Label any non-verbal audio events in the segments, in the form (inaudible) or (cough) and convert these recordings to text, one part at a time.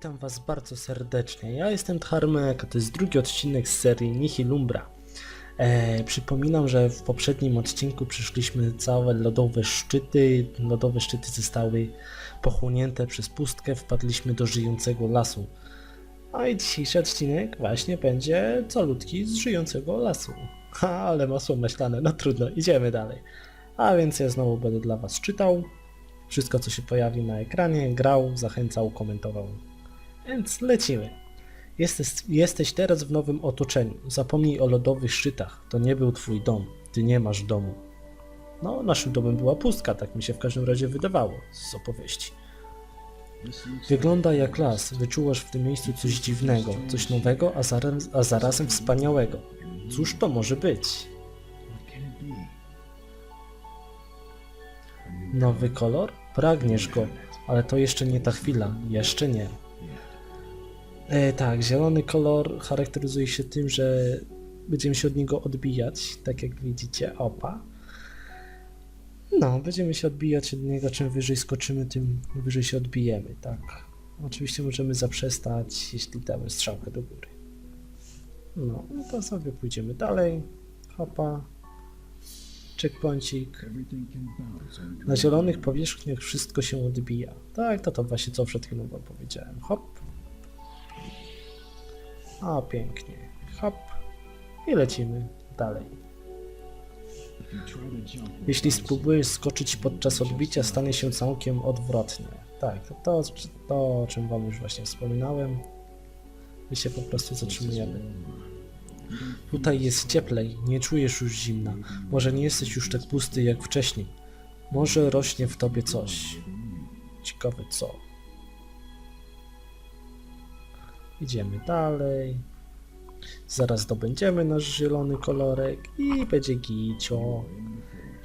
Witam Was bardzo serdecznie. Ja jestem Tharmek, a to jest drugi odcinek z serii Nihilumbra. E, przypominam, że w poprzednim odcinku przyszliśmy całe lodowe szczyty. Lodowe szczyty zostały pochłonięte przez pustkę, wpadliśmy do żyjącego lasu. No i dzisiejszy odcinek właśnie będzie calutki z żyjącego lasu. Ha, (laughs) ale masło myślane, no trudno, idziemy dalej. A więc ja znowu będę dla Was czytał. Wszystko, co się pojawi na ekranie, grał, zachęcał, komentował. Więc lecimy. Jesteś, jesteś teraz w nowym otoczeniu. Zapomnij o lodowych szczytach. To nie był twój dom. Ty nie masz domu. No, naszym domem była pustka, tak mi się w każdym razie wydawało z opowieści. Wygląda jak las. Wyczułaś w tym miejscu coś dziwnego, coś nowego, a, a zarazem wspaniałego. Cóż to może być? Nowy kolor? Pragniesz go, ale to jeszcze nie ta chwila. Jeszcze nie. E, tak, zielony kolor charakteryzuje się tym, że będziemy się od niego odbijać, tak jak widzicie, opa. No, będziemy się odbijać od niego, czym wyżej skoczymy, tym wyżej się odbijemy, tak. Oczywiście możemy zaprzestać, jeśli damy strzałkę do góry. No, no to sobie pójdziemy dalej. Hopa. Checkpointik. Na zielonych powierzchniach wszystko się odbija. Tak, to to właśnie co przed chwilą powiedziałem. Hop. A, pięknie. Hop. I lecimy dalej. Jeśli spróbujesz skoczyć podczas odbicia, stanie się całkiem odwrotnie. Tak, to, to, to o czym wam już właśnie wspominałem. My się po prostu zatrzymujemy. Tutaj jest cieplej, nie czujesz już zimna. Może nie jesteś już tak pusty jak wcześniej. Może rośnie w tobie coś. Ciekawe co. Idziemy dalej. Zaraz dobędziemy nasz zielony kolorek i będzie gicio.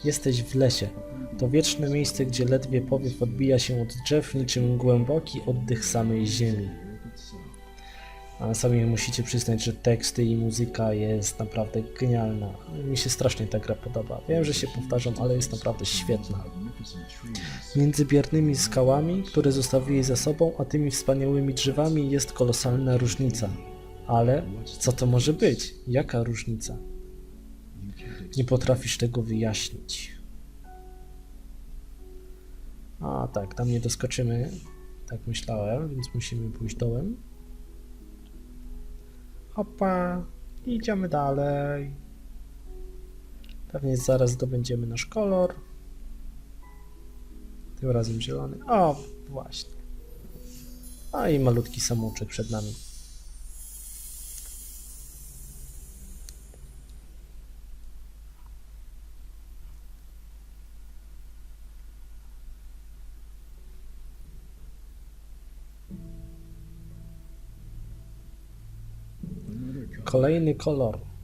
Jesteś w lesie. To wieczne miejsce, gdzie ledwie powiew odbija się od drzew, niczym głęboki oddech samej ziemi. A sami musicie przyznać, że teksty i muzyka jest naprawdę genialna. Mi się strasznie ta gra podoba. Wiem, że się powtarzam, ale jest naprawdę świetna. Między biernymi skałami, które zostawili za sobą, a tymi wspaniałymi drzewami jest kolosalna różnica. Ale co to może być? Jaka różnica? Nie potrafisz tego wyjaśnić. A tak, tam nie doskoczymy. Tak myślałem, więc musimy pójść dołem. Hopa, idziemy dalej. Pewnie zaraz zdobędziemy nasz kolor. Tym razem zielony. O, właśnie. A i malutki samouczek przed nami. Kolejny kolor.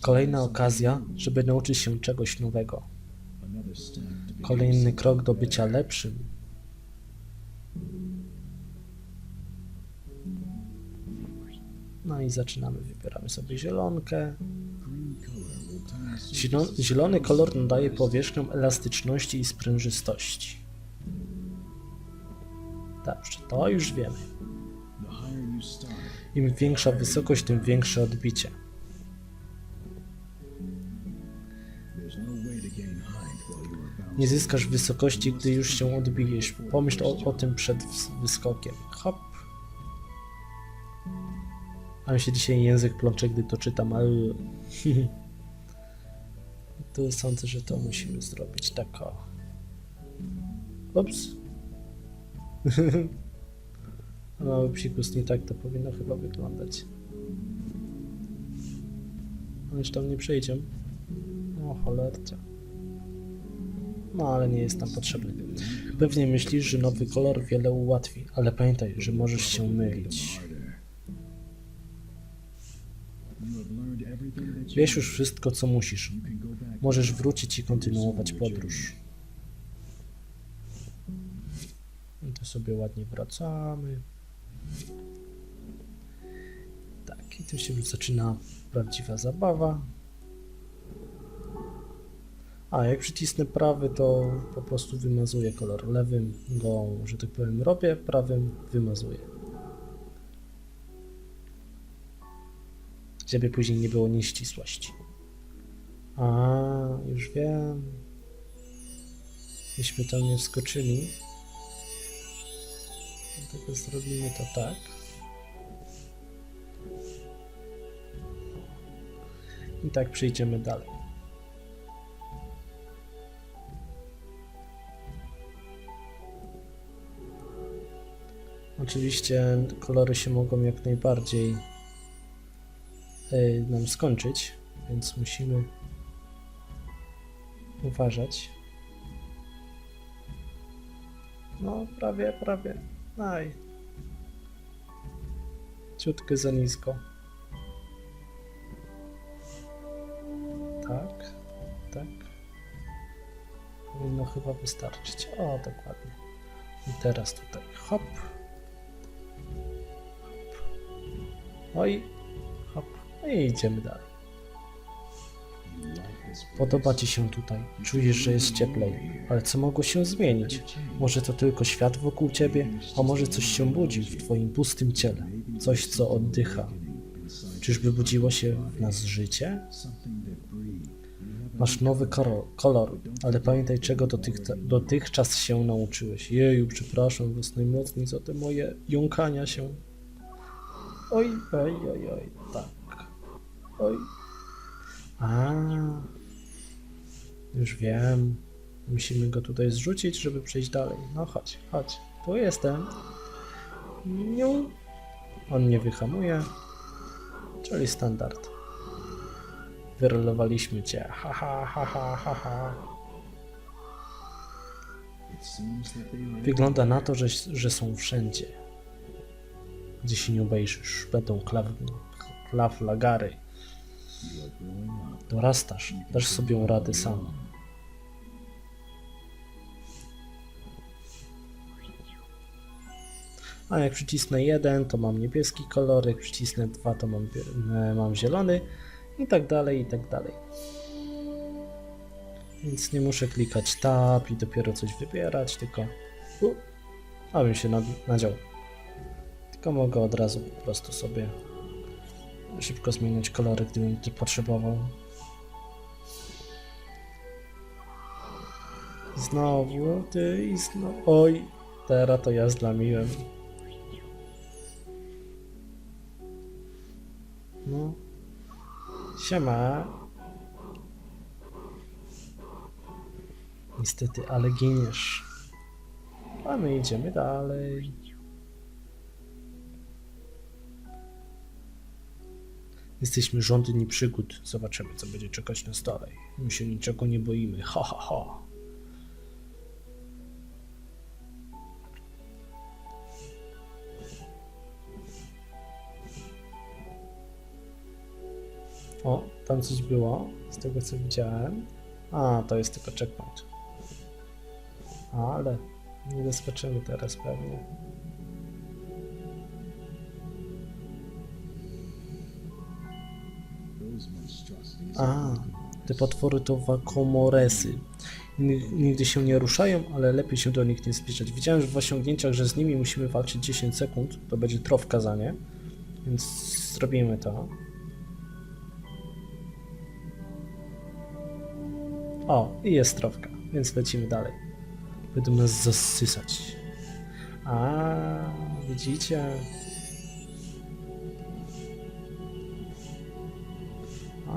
Kolejna okazja, żeby nauczyć się czegoś nowego. Kolejny krok do bycia lepszym. No i zaczynamy, wybieramy sobie zielonkę. Zielo- Zielony kolor nadaje powierzchniom elastyczności i sprężystości. Dobrze, to już wiemy. Im większa wysokość, tym większe odbicie. Zyskasz wysokości, gdy już się odbijesz. Pomyśl o, o tym przed wyskokiem. Hop. A mi się dzisiaj język plącze, gdy to czytam, ale... (laughs) tu sądzę, że to musimy zrobić tak o. Ups. (laughs) Mały psikus, nie tak to powinno chyba wyglądać. Ależ tam nie przejdziemy. O cholercia. No ale nie jest nam potrzebny. Pewnie myślisz, że nowy kolor wiele ułatwi, ale pamiętaj, że możesz się mylić. Wiesz już wszystko, co musisz. Możesz wrócić i kontynuować podróż. I to sobie ładnie wracamy. Tak, i tu się zaczyna prawdziwa zabawa. A jak przycisnę prawy, to po prostu wymazuję kolor. Lewym go, że tak powiem, robię, prawym wymazuję. Żeby później nie było nieścisłości. A, już wiem. Myśmy tam nie wskoczyli. Dlatego zrobimy to tak. I tak przejdziemy dalej. Oczywiście kolory się mogą jak najbardziej y, nam skończyć, więc musimy uważać. No, prawie, prawie. Aj. Ciutkę za nisko. Tak, tak. Powinno chyba wystarczyć. O, dokładnie. I teraz tutaj hop. Hop. Oj, hop. No i idziemy dalej. Podoba ci się tutaj. Czujesz, że jest cieplej. Ale co mogło się zmienić? Może to tylko świat wokół ciebie, a może coś się budzi w twoim pustym ciele. Coś, co oddycha. Czyżby budziło się w nas życie? Masz nowy kolor ale pamiętaj, czego dotych, dotychczas się nauczyłeś. Jeju, przepraszam was najmocniej za te moje jąkania się. Oj, oj, oj, oj, tak. Oj. A, już wiem. Musimy go tutaj zrzucić, żeby przejść dalej. No chodź, chodź. Tu jestem. Niu. On nie wyhamuje. Czyli standard. Wyrolowaliśmy cię. Ha, ha, ha, ha, ha, ha. Wygląda na to, że, że są wszędzie. Gdzie się nie obejrzysz. Będą klaw, klaw lagary. Dorastasz. Dasz sobie radę sam. A jak przycisnę jeden, to mam niebieski kolor, jak przycisnę dwa, to mam, e, mam zielony i tak dalej, i tak dalej. Więc nie muszę klikać tab i dopiero coś wybierać, tylko u, abym się nad- nadział. Tylko mogę od razu po prostu sobie szybko zmieniać kolory, gdybym to potrzebował. Znowu ty i znowu. Oj, teraz to ja zlamiłem. No. Siema. Niestety, ale giniesz. A my idziemy dalej. Jesteśmy żądni przygód. Zobaczymy, co będzie czekać nas dalej. My się niczego nie boimy. Ha, ha, ha. O, tam coś było, z tego co widziałem. A, to jest tylko checkpoint. Ale nie doskoczymy teraz pewnie. A, te potwory to wakomoresy. Nig- Nigdy się nie ruszają, ale lepiej się do nich nie zbliżać. Widziałem w osiągnięciach, że z nimi musimy walczyć 10 sekund. To będzie trofka za nie. Więc zrobimy to. O, i jest trofka, więc lecimy dalej. Będą nas zasysać. A, widzicie?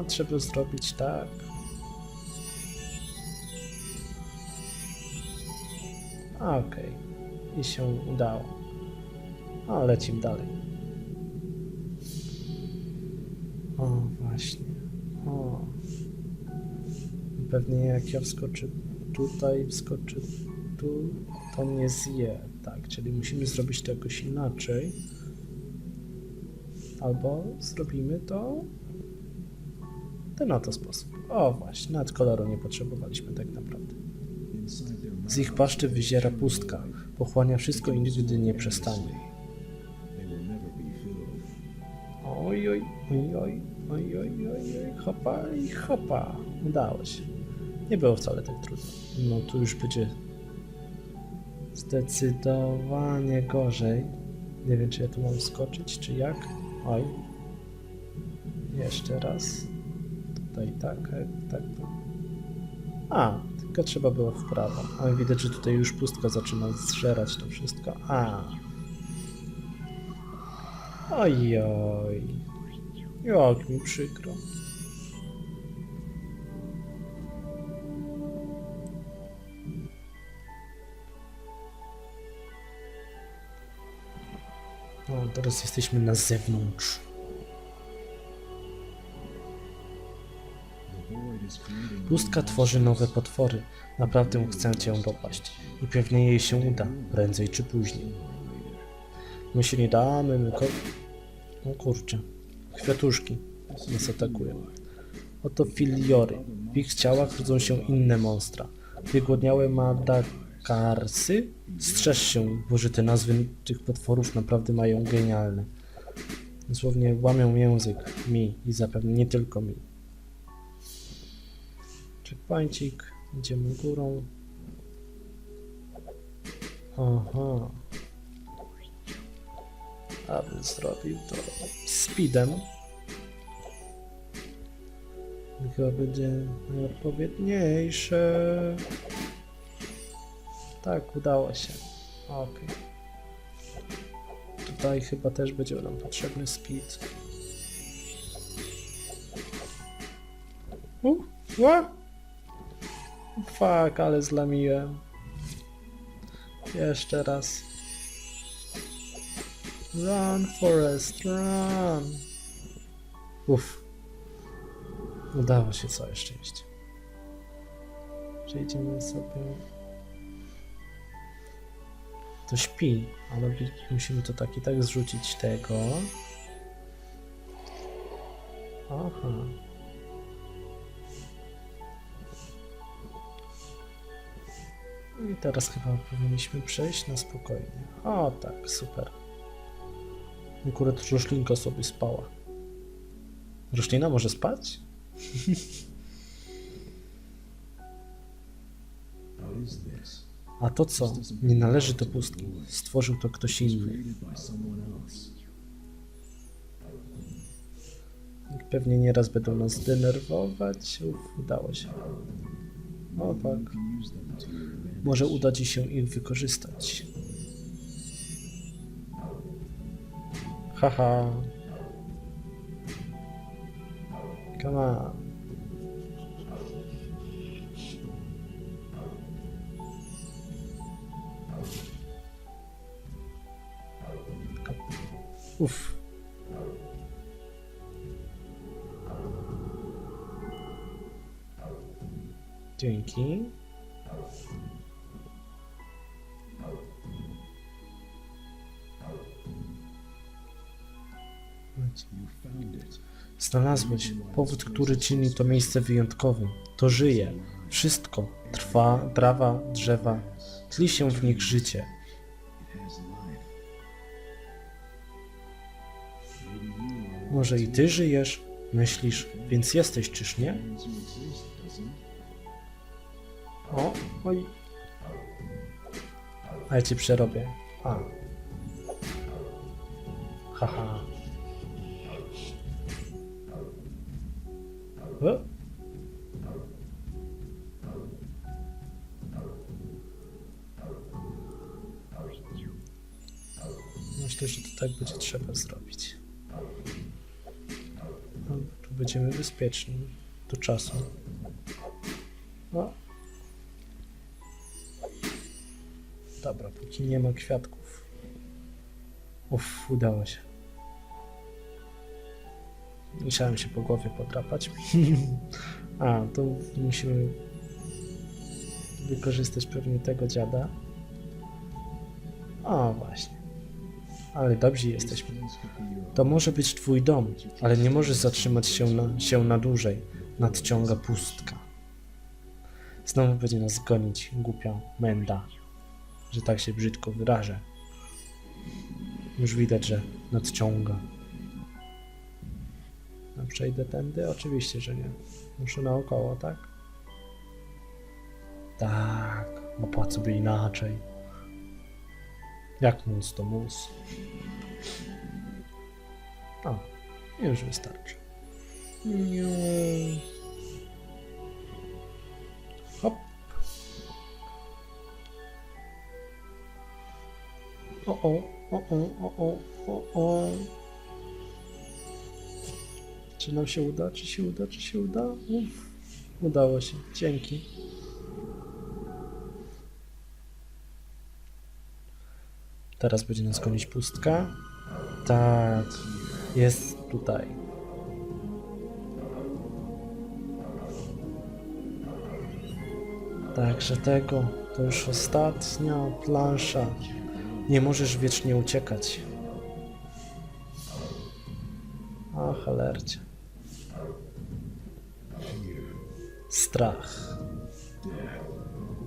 Trzeba zrobić tak. Okej. I się udało. A, lecimy dalej. O, właśnie. O. Pewnie jak ja wskoczę tutaj, wskoczę tu, to mnie zje. Tak, czyli musimy zrobić to jakoś inaczej. Albo zrobimy to ten oto sposób. O właśnie, nawet koloru nie potrzebowaliśmy tak naprawdę. Z ich paszczy wyziera pustka, pochłania wszystko i nigdy nie przestanie. Oj, oj, oj, oj, oj, oj, oj, hopa i hopa. Udało się. Nie było wcale tak trudno. No tu już będzie zdecydowanie gorzej. Nie wiem, czy ja tu mam skoczyć, czy jak. Oj. Jeszcze raz. Tutaj tak, e, tak. A, tylko trzeba było w prawo. Ale widać, że tutaj już pustka zaczyna zżerać to wszystko. A. Oj, oj. Jak mi przykro. O, teraz jesteśmy na zewnątrz. Pustka tworzy nowe potwory. Naprawdę chcę cię dopaść. I pewnie jej się uda, prędzej czy później. My się nie damy, my ko... O kurczę. Kwiatuszki nas atakują. Oto filiory. W ich ciałach rodzą się inne monstra. Wygłodniałe madakarsy? Strzeż się, bo że te nazwy tych potworów naprawdę mają genialne. Dosłownie łamią język mi i zapewne nie tylko mi. Checkpointik, idziemy górą. Aha. Abym zrobił to speedem. Chyba będzie najodpowiedniejsze. Tak, udało się. Okej. Tutaj chyba też będzie nam potrzebny speed. Uh, ła! Fuck, ale zlamiłem. Jeszcze raz. Run, Forest, run! Uff. Udało się, całe szczęście. Przejdziemy sobie... To śpi, ale musimy to tak i tak zrzucić tego. Aha. I teraz chyba powinniśmy przejść na spokojnie. O tak, super. Akurat roślinka sobie spała. Roślina może spać? A to co? Nie należy do pustki. Stworzył to ktoś inny. Pewnie nieraz będą nas denerwować. Uf, udało się. O tak. Może uda ci się ich wykorzystać. Haha. Come on. Uff. Dzięki. Znalazłeś powód, który czyni to miejsce wyjątkowym. To żyje. Wszystko. Trwa, trawa, drzewa. Tli się w nich życie. Może i ty żyjesz? Myślisz, więc jesteś, czyż nie? O, oj. A ja cię przerobię. A. Haha. O. Myślę, że to tak będzie trzeba zrobić. No, tu będziemy bezpieczni do czasu. O. Dobra, póki nie ma kwiatków. Uff, udało się. Musiałem się po głowie podrapać. (laughs) A, to musimy wykorzystać pewnie tego dziada. O, właśnie. Ale dobrzy jesteśmy. To może być twój dom, ale nie możesz zatrzymać się na, się na dłużej. Nadciąga pustka. Znowu będzie nas gonić, głupia menda, że tak się brzydko wyrażę. Już widać, że nadciąga. A przejdę tędy? Oczywiście, że nie. Muszę naokoło, tak? Tak, opłacę by inaczej. Jak mus to mus. O, już wystarczy. Niu. O, o, o, o, o, o, o. Czy nam się uda? Czy się uda? Czy się uda? Uff. Udało się. Dzięki. Teraz będzie nas gonić pustka. Tak. Jest tutaj. Także tego to już ostatnia plansza. Nie możesz wiecznie uciekać. A cholercie. Strach.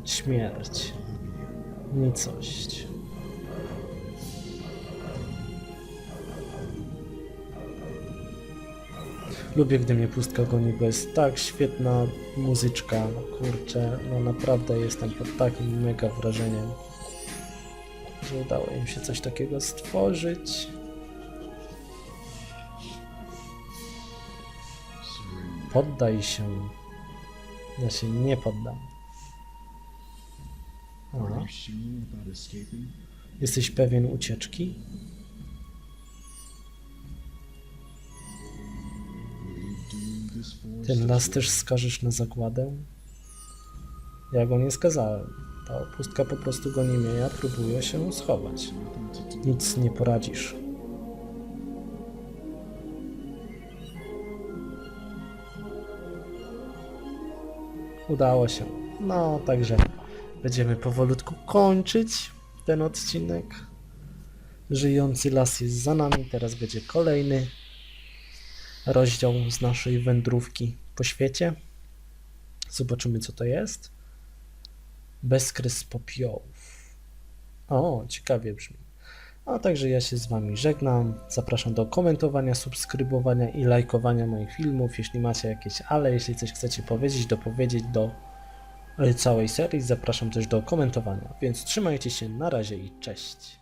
Śmierć. Nicość. Lubię, gdy mnie pustka goni, bo jest tak świetna muzyczka. No kurczę, no naprawdę jestem pod takim mega wrażeniem, że udało im się coś takiego stworzyć. Poddaj się. Ja się nie poddam. Aha. Jesteś pewien ucieczki? Ten as las well? też skażesz na zagładę? Ja go nie skazałem. Ta po prostu goni mnie, ja próbuję się schować. Nic nie poradzisz. Udało się. No, także będziemy powolutku kończyć ten odcinek. Żyjący las jest za nami. Teraz będzie kolejny rozdział z naszej wędrówki po świecie. Zobaczymy, co to jest. Bezkres popiołów. O, ciekawie brzmi. A także ja się z Wami żegnam. Zapraszam do komentowania, subskrybowania i lajkowania moich filmów. Jeśli macie jakieś ale, jeśli coś chcecie powiedzieć, dopowiedzieć do e, całej serii, zapraszam też do komentowania. Więc trzymajcie się, na razie i cześć.